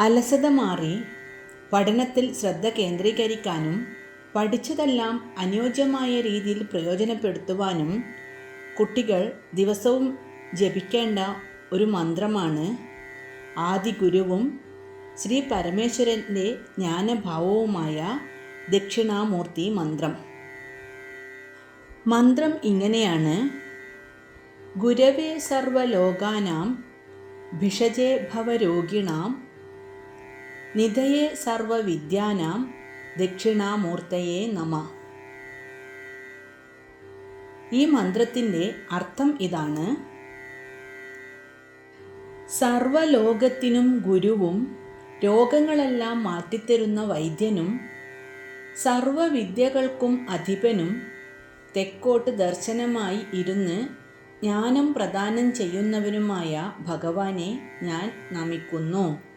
അലസത മാറി പഠനത്തിൽ ശ്രദ്ധ കേന്ദ്രീകരിക്കാനും പഠിച്ചതെല്ലാം അനുയോജ്യമായ രീതിയിൽ പ്രയോജനപ്പെടുത്തുവാനും കുട്ടികൾ ദിവസവും ജപിക്കേണ്ട ഒരു മന്ത്രമാണ് ആദി ഗുരുവും ശ്രീ പരമേശ്വരന്റെ ജ്ഞാനഭാവവുമായ ദക്ഷിണാമൂർത്തി മന്ത്രം. മന്ത്രം ഇങ്ങനെയാണ്. ഗുരവേ സർവലോകാനാം ഭിഷജേ ഭവരോഗിണാം നിധയേ സർവവിദ്യാനാം ദക്ഷിണാമൂർത്തയെ നമ. ഈ മന്ത്രത്തിന്റെ അർത്ഥം ഇതാണ്. സർവലോകത്തിനും ഗുരുവും രോഗങ്ങളെല്ലാം മാറ്റിത്തരുന്ന വൈദ്യനും സർവവിദ്യകൾക്കും അധിപനും തെക്കോട്ട് ദർശനമായി ഇരുന്ന് ജ്ഞാനം പ്രദാനം ചെയ്യുന്നവനുമായ ഭഗവാനെ ഞാൻ നമിക്കുന്നു.